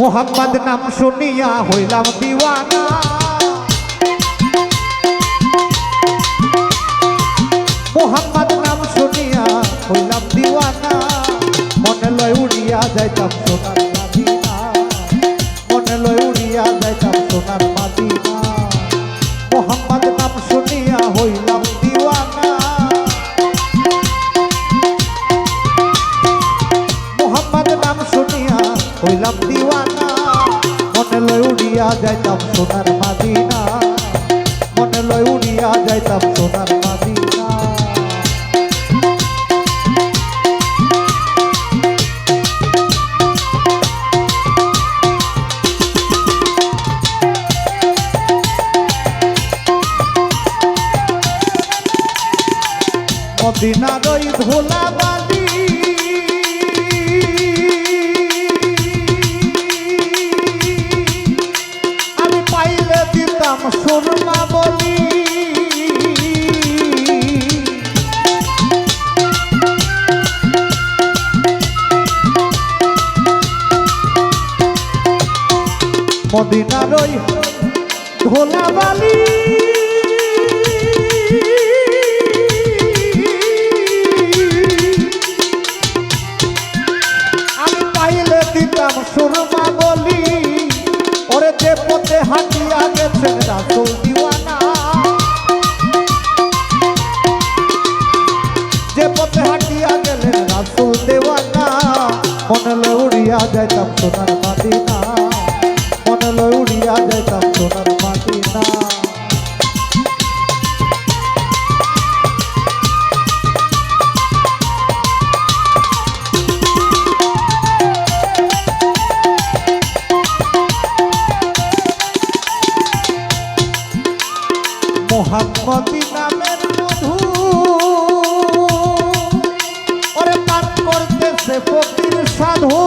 মোহাম্মদ নাম শুনিয়া হইলাম দিওয়ানা। মোহাম্মদ নাম শুনিয়া হইলাম দিওয়ানা। মনে লয় উড়িয়া যাইতাম সোনার মনে লয় উড়িয়া যাইতাম সোনার মোহাম্মদ নাম শুনিয়া হইলাম দিওয়ানা। মোহাম্মদ নাম শুনিয়া হইলাম দিওয়ানা উড়িয়া যাইতাম সোনার মাদিনা। মনে লয় উড়িয়া যাইতাম সোনার মাদিনা। মদিনার ওই ধোলা মদিনার ওই ধোলাবালি। আমি পাইলে দিতাম সুরমা বলি, ওরে যে পথে হাঁটিয়া গেছেন রাসুল দিওয়ানা। যে পথে হাঁটিয়া গেলেন রাসুল দেওয়ানা, মনে উড়িয়া যাইতাম সোনার মাদিনা। মোহাম্মদী নামের মধু ওরে পান করতেছে ফকির সাধু।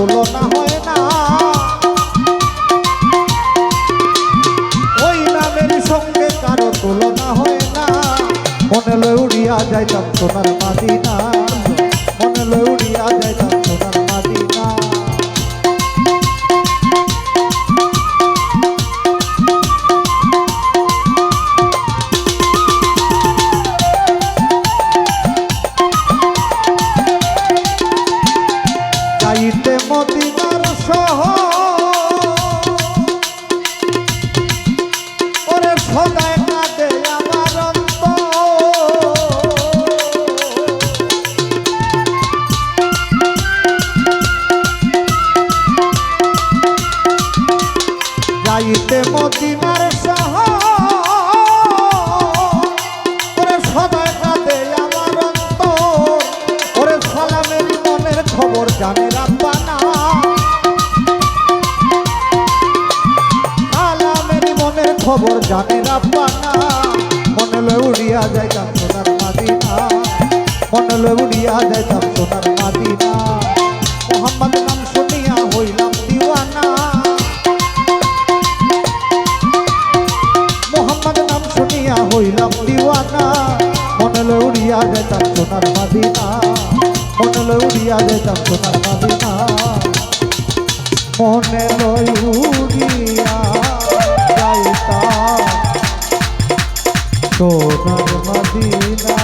তুলনা হয় না। ওই নামের সঙ্গে কারও তুলনা হয় না। মনে লয় উড়িয়া যাইতাম সোনার মাদিনা যাইতে মদিনার জানে রাব্বানা সালামের মনের খবর জানে রাব্বানা মনে লয় উড়িয়া যাইতাম সোনার মাদিনা। মনে লয় উড়িয়া যাইতাম সোনার মাদিনা। মোহাম্মদ নাম শুনিয়া হইলাম দিওয়ানা। মোহাম্মদ নাম শুনিয়া হইলাম দিওয়ানা। মনে লয় উড়িয়া যেতাম সোনার মাদিনা। মনে লই উড়িয়া যেতাম সোনার মাদিনা মনে লই উড়িয়া যাইতাম সোনার মাদিনা